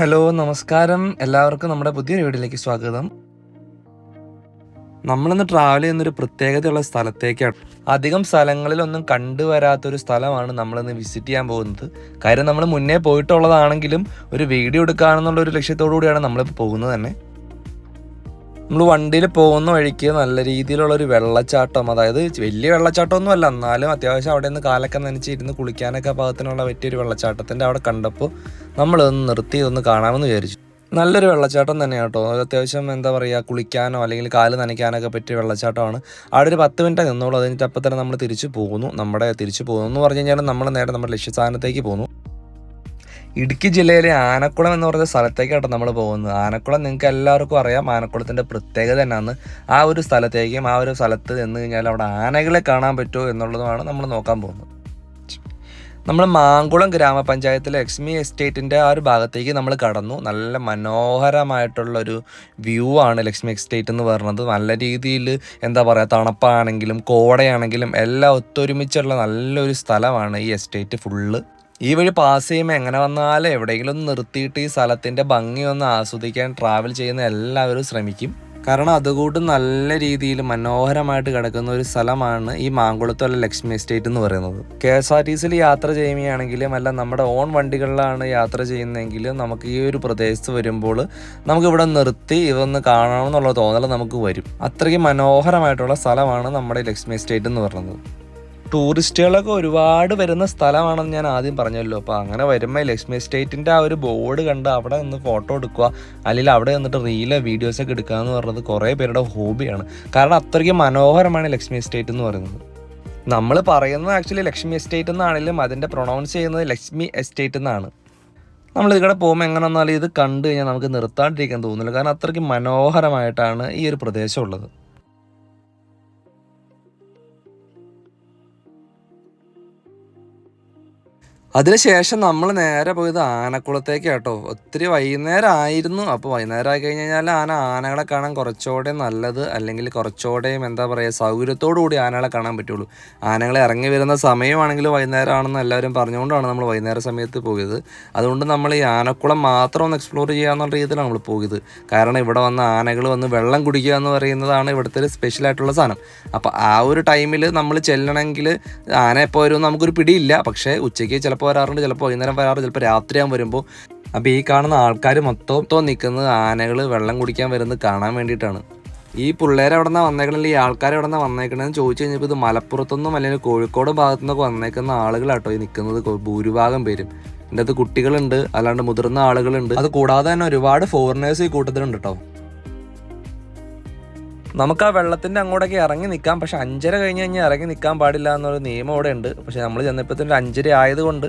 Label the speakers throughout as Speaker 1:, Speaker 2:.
Speaker 1: Hello നമസ്കാരം. എല്ലാവർക്കും നമ്മുടെ പുതിയൊരു വീഡിയോയിലേക്ക് സ്വാഗതം. നമ്മളിന്ന് ട്രാവൽ ചെയ്യുന്നൊരു പ്രത്യേകതയുള്ള സ്ഥലത്തേക്കാണ്. അധികം സ്ഥലങ്ങളിലൊന്നും കണ്ടുവരാത്തൊരു സ്ഥലമാണ് നമ്മളിന്ന് വിസിറ്റ് ചെയ്യാൻ പോകുന്നത്. കാര്യം നമ്മൾ മുന്നേ പോയിട്ടുള്ളതാണെങ്കിലും ഒരു വീഡിയോ എടുക്കാനെന്നുള്ള ഒരു ലക്ഷ്യത്തോടു കൂടിയാണ് നമ്മളിപ്പോൾ പോകുന്നത് തന്നെ. നമ്മൾ വണ്ടിയിൽ പോകുന്ന വഴിക്ക് നല്ല രീതിയിലുള്ള ഒരു വെള്ളച്ചാട്ടം അതായത് വലിയ വെള്ളച്ചാട്ടമൊന്നും അല്ല എന്നാലും അത്യാവശ്യം അവിടെ നിന്ന് കാലൊക്കെ നനച്ചിരുന്ന് കുളിക്കാനൊക്കെ പാകത്തിനുള്ള പറ്റിയൊരു വെള്ളച്ചാട്ടത്തിന്റെ അവിടെ കണ്ടപ്പോൾ നമ്മൾ ഒന്ന് നിർത്തി ഒന്ന് കാണാമെന്ന് വിചാരിച്ചു. നല്ലൊരു വെള്ളച്ചാട്ടം തന്നെയാണ് കേട്ടോ. അത് അത്യാവശ്യം എന്താ പറയുക കുളിക്കാനോ അല്ലെങ്കിൽ കാൽ നനയ്ക്കാനൊക്കെ പറ്റിയ വെള്ളച്ചാട്ടമാണ്. അവിടെ ഒരു പത്ത് മിനിറ്റ് നിന്നോളൂ അതിന്റെ അപ്പം തന്നെ നമ്മൾ തിരിച്ചു പോകുന്നു. നമ്മുടെ തിരിച്ചു പോകുന്നു എന്ന് പറഞ്ഞു കഴിഞ്ഞാൽ നമ്മൾ നേരെ നമ്മുടെ ലക്ഷ്യസ്ഥാനത്തേക്ക് പോകുന്നു. ഇടുക്കി ജില്ലയിലെ ആനക്കുളം എന്ന് പറയുന്ന സ്ഥലത്തേക്കാണ് നമ്മൾ പോകുന്നത്. ആനക്കുളം നിങ്ങൾക്ക് എല്ലാവർക്കും അറിയാം. ആനക്കുളത്തിന്റെ പ്രത്യേകത തന്നെയാണ് ആ ഒരു സ്ഥലത്തേക്കും ആ ഒരു സ്ഥലത്ത് നിന്ന് കഴിഞ്ഞാൽ അവിടെ ആനകളെ കാണാൻ പറ്റുമോ എന്നുള്ളതുമാണ് നമ്മൾ നോക്കാൻ പോകുന്നത്. നമ്മൾ മാങ്കുളം ഗ്രാമപഞ്ചായത്തിലെ ലക്ഷ്മി എസ്റ്റേറ്റിന്റെ ആ ഒരു ഭാഗത്തേക്ക് നമ്മൾ കടന്നു. നല്ല മനോഹരമായിട്ടുള്ളൊരു വ്യൂ ആണ് ലക്ഷ്മി എസ്റ്റേറ്റ് എന്ന് പറയുന്നത്. നല്ല രീതിയിൽ എന്താ പറയുക തണുപ്പാണെങ്കിലും കോടയാണെങ്കിലും എല്ലാം ഒത്തൊരുമിച്ചുള്ള നല്ലൊരു സ്ഥലമാണ് ഈ എസ്റ്റേറ്റ് ഫുള്ള്. ഈ വഴി പാസ് ചെയ്യുമ്പോൾ എങ്ങനെ വന്നാലും എവിടെയെങ്കിലും നിർത്തിയിട്ട് ഈ സ്ഥലത്തിന്റെ ഭംഗി ഒന്ന് ആസ്വദിക്കാൻ ട്രാവൽ ചെയ്യുന്ന എല്ലാവരും ശ്രമിക്കും. കാരണം അതുകൂട്ട് നല്ല രീതിയിൽ മനോഹരമായിട്ട് കിടക്കുന്ന ഒരു സ്ഥലമാണ് ഈ മാങ്കുളത്തുള്ള ലക്ഷ്മി എസ്റ്റേറ്റ് എന്ന് പറയുന്നത്. കെ എസ് ആർ ടി സിയിൽ യാത്ര ചെയ്യുകയാണെങ്കിലും അല്ല നമ്മുടെ ഓൺ വണ്ടികളിലാണ് യാത്ര ചെയ്യുന്നതെങ്കിലും നമുക്ക് ഈ ഒരു പ്രദേശത്ത് വരുമ്പോൾ നമുക്ക് ഇവിടെ നിർത്തി ഇതൊന്ന് കാണണമെന്നുള്ള തോന്നൽ നമുക്ക് വരും. അത്രയ്ക്ക് മനോഹരമായിട്ടുള്ള സ്ഥലമാണ് നമ്മുടെ ലക്ഷ്മി എസ്റ്റേറ്റ് എന്ന് പറയുന്നത്. ടൂറിസ്റ്റുകളൊക്കെ ഒരുപാട് വരുന്ന സ്ഥലമാണെന്ന് ഞാൻ ആദ്യം പറഞ്ഞല്ലോ. അപ്പോൾ അങ്ങനെ വരുമ്പോൾ ലക്ഷ്മി എസ്റ്റേറ്റിന്റെ ആ ഒരു ബോർഡ് കണ്ട് അവിടെ നിന്ന് ഫോട്ടോ എടുക്കുക അല്ലെങ്കിൽ അവിടെ നിന്നിട്ട് റീൽ വീഡിയോസൊക്കെ എടുക്കുക എന്ന് പറയുന്നത് കുറേ പേരുടെ ഹോബിയാണ്. കാരണം അത്രയ്ക്ക് മനോഹരമാണ് ലക്ഷ്മി എസ്റ്റേറ്റ് എന്ന് പറയുന്നത്. നമ്മൾ പറയുന്നത് ആക്ച്വലി ലക്ഷ്മി എസ്റ്റേറ്റ് എന്നാണെങ്കിലും അതിന്റെ പ്രൊണൗൺസ് ചെയ്യുന്നത് ലക്ഷ്മി എസ്റ്റേറ്റ് എന്നാണ്. നമ്മൾ ഇതിവിടെ പോകുമ്പോൾ എങ്ങനെ വന്നാലും ഇത് കണ്ടു കഴിഞ്ഞാൽ നമുക്ക് നിർത്താണ്ടിരിക്കാൻ തോന്നില്ല കാരണം അത്രയ്ക്ക് മനോഹരമായിട്ടാണ് ഈ ഒരു പ്രദേശം ഉള്ളത്. അതിനുശേഷം നമ്മൾ നേരെ പോയത് ആനക്കുളത്തേക്ക് കേട്ടോ ഒത്തിരി വൈകുന്നേരം ആയിരുന്നു അപ്പോൾ വൈകുന്നേരം ആയി കഴിഞ്ഞ് കഴിഞ്ഞാൽ ആന ആനകളെ കാണാൻ കുറച്ചുകൂടെ നല്ലത് അല്ലെങ്കിൽ കുറച്ചുകൂടെയും എന്താ പറയുക സൗകര്യത്തോടു കൂടി ആനകളെ കാണാൻ പറ്റുള്ളൂ. ആനകളെ ഇറങ്ങി വരുന്ന സമയമാണെങ്കിൽ വൈകുന്നേരം ആണെന്ന് എല്ലാവരും പറഞ്ഞുകൊണ്ടാണ് നമ്മൾ വൈകുന്നേര സമയത്ത് പോയത്. അതുകൊണ്ട് നമ്മൾ ഈ ആനക്കുളം മാത്രം ഒന്ന് എക്സ്പ്ലോർ ചെയ്യാമെന്നുള്ള രീതിയിലാണ് നമ്മൾ പോയത്. കാരണം ഇവിടെ വന്ന ആനകൾ വന്ന് വെള്ളം കുടിക്കുക എന്ന് പറയുന്നതാണ് ഇവിടുത്തെ ഒരു സ്പെഷ്യലായിട്ടുള്ള സാധനം. അപ്പോൾ ആ ഒരു ടൈമിൽ നമ്മൾ ചെല്ലണമെങ്കിൽ ആന എപ്പോൾ വരും നമുക്കൊരു പിടിയില്ല. പക്ഷേ ഉച്ചയ്ക്ക് ചിലപ്പോൾ ചിലപ്പോൾ വരാറുണ്ട് ചിലപ്പോൾ വൈകുന്നേരം വരാറുണ്ട് ചിലപ്പോൾ രാത്രിയാകുമ്പോൾ വരുമ്പോൾ അപ്പോൾ ഈ കാണുന്ന ആൾക്കാർ മൊത്തം നിൽക്കുന്നത് ആനകൾ വെള്ളം കുടിക്കാൻ വരുന്നത് കാണാൻ വേണ്ടിയിട്ടാണ്. ഈ പിള്ളേരെ അവിടെ നിന്ന് വന്നേക്കണില്ല ഈ ആൾക്കാർ അവിടെ നിന്ന് വന്നേക്കണെന്ന് ചോദിച്ചു കഴിഞ്ഞപ്പോൾ ഇത് മലപ്പുറത്തൊന്നും അല്ലെങ്കിൽ കോഴിക്കോട് ഭാഗത്തു നിന്നൊക്കെ വന്നേക്കുന്ന ആളുകളാട്ടോ ഈ നിൽക്കുന്നത്. ഭൂരിഭാഗം പേരും. എന്റെ അത് കുട്ടികളുണ്ട് അല്ലാണ്ട് മുതിർന്ന ആളുകളുണ്ട്. അത് കൂടാതെ തന്നെ ഒരുപാട് ഫോറിനേഴ്സ് ഈ കൂട്ടത്തിലുണ്ട് കേട്ടോ നമുക്ക് ആ വെള്ളത്തിന്റെ അങ്ങോട്ടേക്ക് ഇറങ്ങി നിൽക്കാം. പക്ഷെ അഞ്ചര കഴിഞ്ഞ് കഴിഞ്ഞാൽ ഇറങ്ങി നിൽക്കാൻ പാടില്ല എന്നൊരു നിയമം അവിടെ ഉണ്ട്. പക്ഷെ നമ്മൾ ചെന്നപ്പോഴത്തേനും അഞ്ചര ആയതുകൊണ്ട്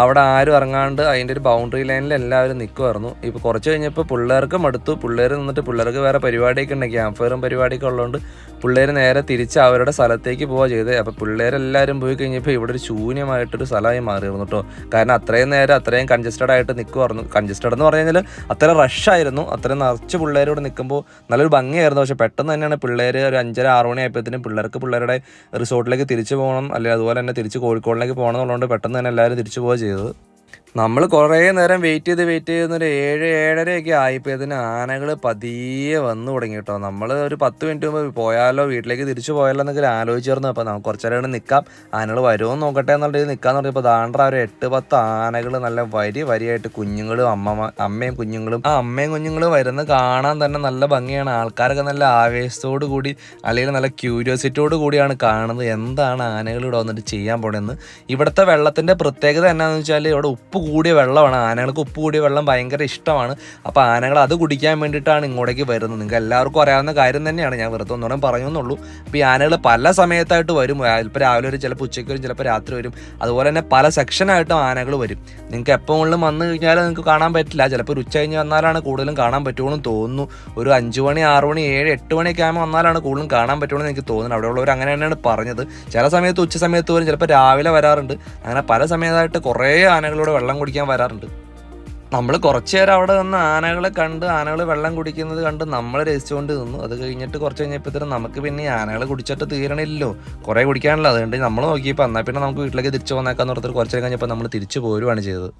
Speaker 1: അവിടെ ആരും ഇറങ്ങാണ്ട് അതിന്റെ ഒരു ബൗണ്ടറി ലൈനിൽ എല്ലാവരും നിൽക്കുമായിരുന്നു ഇപ്പോൾ കുറച്ച് കഴിഞ്ഞപ്പോൾ പിള്ളേർക്ക് മടുത്തു പിള്ളേർ നിന്നിട്ട് പിള്ളേർക്ക് വേറെ പരിപാടിയൊക്കെ ഉണ്ട്. ക്യാമ്പ് ഫയറും പരിപാടിയൊക്കെ ഉള്ളതുകൊണ്ട് പിള്ളേർ നേരെ തിരിച്ച് അവരുടെ സ്ഥലത്തേക്ക് പോവുക ചെയ്തത് അപ്പോൾ പിള്ളേരെല്ലാവരും പോയി കഴിഞ്ഞപ്പോൾ ഇവിടെ ഒരു ശൂന്യമായിട്ടൊരു സ്ഥലമായി മാറിയിരുന്നു കേട്ടോ കാരണം അത്രയും നേരം അത്രയും കൺജസ്റ്റഡ് ആയിട്ട് നിൽക്കുമായിരുന്നു കൺജസ്റ്റഡ് എന്ന് പറഞ്ഞു കഴിഞ്ഞാൽ അത്ര റഷായിരുന്നു അത്രയും നിറച്ച് പിള്ളേരോട് നിൽക്കുമ്പോൾ നല്ലൊരു ഭംഗിയായിരുന്നു. പക്ഷേ പെട്ടെന്ന് തന്നെയാണ് പിള്ളേർ ഒരു അഞ്ചര ആറ് മണി ആയപ്പോഴത്തേനും പിള്ളേർക്ക് പിള്ളേരുടെ റിസോർട്ടിലേക്ക് തിരിച്ചു പോകണം. അല്ലെങ്കിൽ അതുപോലെ തന്നെ തിരിച്ച് കോഴിക്കോടിലേക്ക് പോകണം എന്നുള്ളതുകൊണ്ട് പെട്ടെന്ന് തന്നെ എല്ലാവരും തിരിച്ചു പോവുക ചെയ്തത്. നമ്മൾ കുറേ നേരം വെയിറ്റ് ചെയ്ത് വെയിറ്റ് ഒരു ഏഴ് ഏഴരയൊക്കെ ആയിപ്പോയതിന് ആനകൾ പതിയെ വന്നു തുടങ്ങി കേട്ടോ നമ്മൾ ഒരു പത്ത് മിനിറ്റ് മുമ്പ് പോയാലോ വീട്ടിലേക്ക് തിരിച്ചു പോയാലോ എന്നൊക്കെ ആലോചിച്ചിരുന്നു അപ്പോൾ നമുക്ക് കുറച്ച് നേരം നിൽക്കാം ആനകൾ വരുമോ നോക്കട്ടെ എന്നുള്ള രീതിയിൽ നിൽക്കാൻ പറഞ്ഞപ്പോൾ ദാണ്ട്ര ഒരു എട്ട് പത്ത് ആനകൾ നല്ല വരി വരിയായിട്ട് കുഞ്ഞുങ്ങളും അമ്മ അമ്മയും കുഞ്ഞുങ്ങളും ആ അമ്മയും കുഞ്ഞുങ്ങളും വരുന്ന കാണാൻ തന്നെ നല്ല ഭംഗിയാണ്. ആൾക്കാരൊക്കെ നല്ല ആവേശത്തോടു കൂടി അല്ലെങ്കിൽ നല്ല ക്യൂരിയോസിറ്റിയോട് കൂടിയാണ് കാണുന്നത്. എന്താണ് ആനകൾ ഇവിടെ വന്നിട്ട് ചെയ്യാൻ പോണെന്ന്? ഇവിടുത്തെ വെള്ളത്തിന്റെ പ്രത്യേകത എന്നാന്ന് വെച്ചാൽ ഇവിടെ ഉപ്പ് കൂടിയ വെള്ളമാണ്. ആനകൾക്ക് ഉപ്പ് കൂടിയ വെള്ളം ഭയങ്കര ഇഷ്ടമാണ്. അപ്പോൾ ആനകൾ അത് കുടിക്കാൻ വേണ്ടിയിട്ടാണ് ഇങ്ങോട്ടേക്ക് വരുന്നത്. നിങ്ങൾക്ക് എല്ലാവർക്കും അറിയാവുന്ന കാര്യം തന്നെയാണ്. ഞാൻ വെറുതെ ഒന്നുകൂടെ പറഞ്ഞു എന്നുള്ളൂ അപ്പോൾ ഈ ആനകൾ പല സമയത്തായിട്ട് വരും. ചിലപ്പോൾ രാവിലെ വരും ചിലപ്പോൾ ഉച്ചയ്ക്ക് വരും ചിലപ്പോൾ രാത്രി വരും. അതുപോലെ തന്നെ പല സെക്ഷനായിട്ടും ആനകൾ വരും. നിങ്ങൾക്ക് എപ്പോഴും വന്നു കഴിഞ്ഞാൽ നിങ്ങൾക്ക് കാണാൻ പറ്റില്ല. ചിലപ്പോൾ ഒരു ഉച്ച കഴിഞ്ഞ് വന്നാലാണ് കൂടുതലും കാണാൻ പറ്റുള്ളൂ തോന്നുന്നു. ഒരു അഞ്ച് മണി ആറ് മണി ഏഴ് എട്ട് മണിയൊക്കെ ആകുമ്പോൾ വന്നാലാണ് കൂടുതലും കാണാൻ പറ്റുള്ളൂ എനിക്ക് തോന്നുന്നു. അവിടെയുള്ളവർ അങ്ങനെ തന്നെയാണ് പറഞ്ഞത്. ചില സമയത്ത് ഉച്ച സമയത്ത് വരും ചിലപ്പോൾ രാവിലെ വരാറുണ്ട്. അങ്ങനെ പല സമയത്തായിട്ട് കുറേ ആനകളോട് വെള്ളം കുടിക്കാൻ വരാറുണ്ട്. നമ്മൾ കുറച്ചു നേരം അവിടെ നിന്ന് ആനകളെ കണ്ട് ആനകൾ വെള്ളം കുടിക്കുന്നത് കണ്ട് നമ്മൾ രസിച്ചുകൊണ്ട് നിന്നു. അത് കഴിഞ്ഞിട്ട് കുറച്ച് കഴിഞ്ഞപ്പോഴത്തേനും നമുക്ക് പിന്നെ ആനകളെ കുടിച്ചിട്ട് തീരണില്ലല്ലോ. കുറേ കുടിക്കാനല്ലോ അതുകൊണ്ട് നമ്മൾ നോക്കിയപ്പോൾ എന്നാൽ പിന്നെ നമുക്ക് വീട്ടിലേക്ക് തിരിച്ചു വന്നേക്കാന്ന് പറഞ്ഞിട്ട് കുറച്ച് കഴിഞ്ഞപ്പോൾ നമ്മൾ തിരിച്ചു പോരുവാണ് ചെയ്തത്.